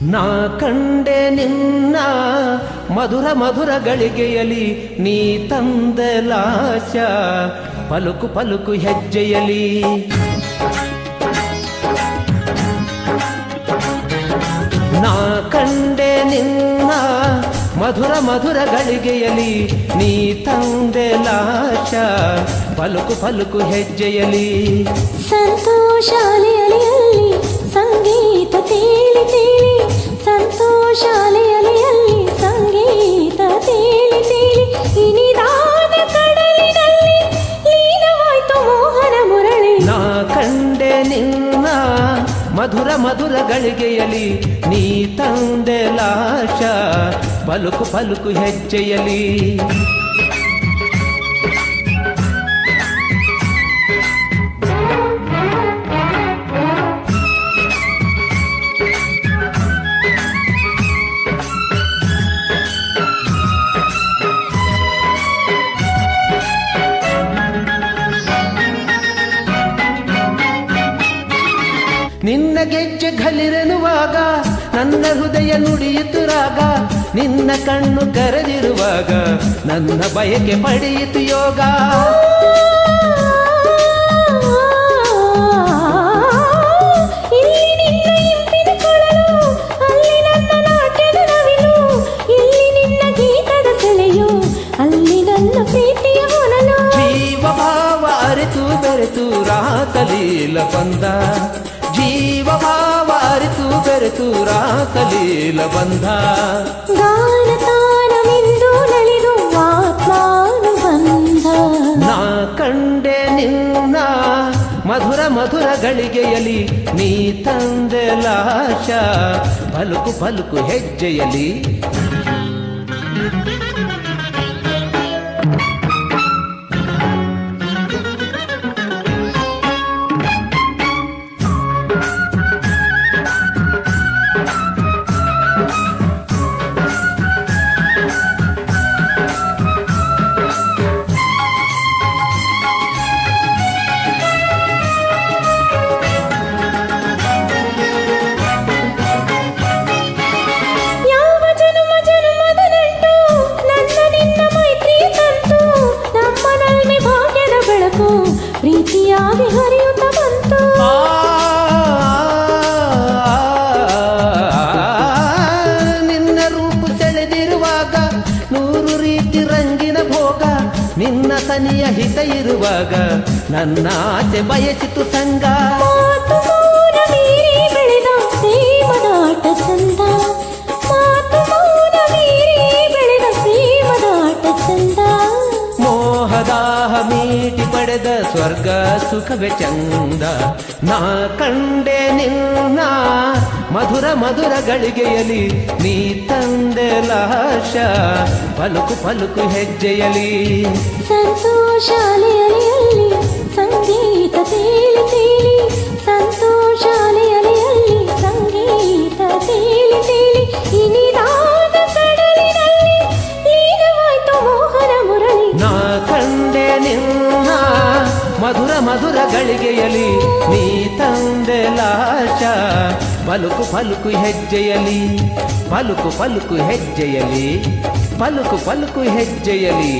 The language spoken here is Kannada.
ನಾ ಕಂಡೆ ನಿನ್ನ ಮಧುರ ಮಧುರ ಗಳಿಗೆಯಲಿ ನೀ ತಂದಲಾಶ ಪಲುಕು ಪಲುಕು ಹೆಜ್ಜೆಯಲಿ ನಾ ಕಂಡೆ ನಿನ್ನ ಮಧುರ ಮಧುರ ಗಳಿಗೆಯಲಿ ನೀ ತಂದೆಲಾಶ ಪಲುಕು ಪಲುಕು ಹೆಜ್ಜೆಯಲಿ ಸಂತೋಷಾಲಿಯಲಿ ಸಂತೋಷಾಲೆಯಲ್ಲಿ ಸಂಗೀತ ತೇಲಿ ತೇಲಿ ಸಂತೋಷಾಲೆಯಲ್ಲಿ ಸಂಗೀತ ತೇಲಿ ತೇಲಿ ಇನಿದಾದ ಕಡಲಿನಲ್ಲಿ ಲೀನವಾಯ್ತು ಮೋಹನ ಮುರಳಿ ನಾ ಕಂಡೆ ನಿನ್ನ ಮಧುರ ಮಧುರ ಗಳಿಗೆಯಲಿ ನೀ ತಂದೆ ಲಾಶ ಪಲುಕು ಪಲುಕು ಹೆಜ್ಜೆಯಲಿ ನಿನ್ನ ಗೆಜ್ಜೆ ಘಲಿರೆನುವಾಗ ನನ್ನ ಹೃದಯ ನುಡಿಯಿತು ರಾಗ ನಿನ್ನ ಕಣ್ಣು ಕರೆದಿರುವಾಗ ನನ್ನ ಬಯಕೆ ಪಡೆಯಿತು ಯೋಗ. ಇಲ್ಲಿ ನಿನ್ನ ಇಂಪಿನ ಕೊಳಲು ಅಲ್ಲಿ ನನ್ನ ನಾಟ್ಯದ ನವಿಲು ನಿನ್ನ ಗೀತದ ಅಲ್ಲಿ ನನ್ನ ಪ್ರೀತಿಯ ಹೊನಲು. ಜೀವ ಭಾವ ಅರಿತು ಬೆರೆತು ರಾಸಲೀಲ ಬಂದ. ಜೀವ ಭಾವ ಅರಿತು ಬೆರೆತು ರಾಸಲೀಲ ಬಂದ ಗಾನ ತಾನಮಿಂದು ನಲಿದು ಆತ್ಮಾನುಬಂಧ. ನಾ ಕಂಡೆ ನಿನ್ನ ಮಧುರ ಮಧುರ ಗಳಿಗೆಯಲಿ ನೀ ತಂದೆ ಲಾಶ. ಪಲುಕು ಪಲುಕು ಹೆಜ್ಜೆಯಲಿ ನಿನ್ನ ಸನಿಯ ಹಿತ ಇರುವಾಗ ನನ್ನ ಆಸೆ ಬಯಸಿತು ಸಂಗ. ಮೀಟಿ ಪಡೆದ ಸ್ವರ್ಗ ಸುಖವೇ ಚಂದ. ನಾ ಕಂಡೆ ನಿನ್ನ ಮಧುರ ಮಧುರ ಗಳಿಗೆಯಲಿ ನೀ ತಂದೆ ಲಾಶ ಪಲುಕು ಪಲುಕು ಹೆಜ್ಜೆಯಲಿ ಸಂತೋಷಾಲೆಯಲ್ಲಿ ಮಧುರ ಮಧುರ ಗಳಿಗೆಯಲಿ ನೀ ತಂದೆ ಲಾಶ ಪಲುಕು ಪಲುಕು ಹೆಜ್ಜೆಯಲಿ ಪಲುಕು ಪಲುಕು ಹೆಜ್ಜೆಯಲಿ ಪಲುಕು ಪಲುಕು ಹೆಜ್ಜೆಯಲಿ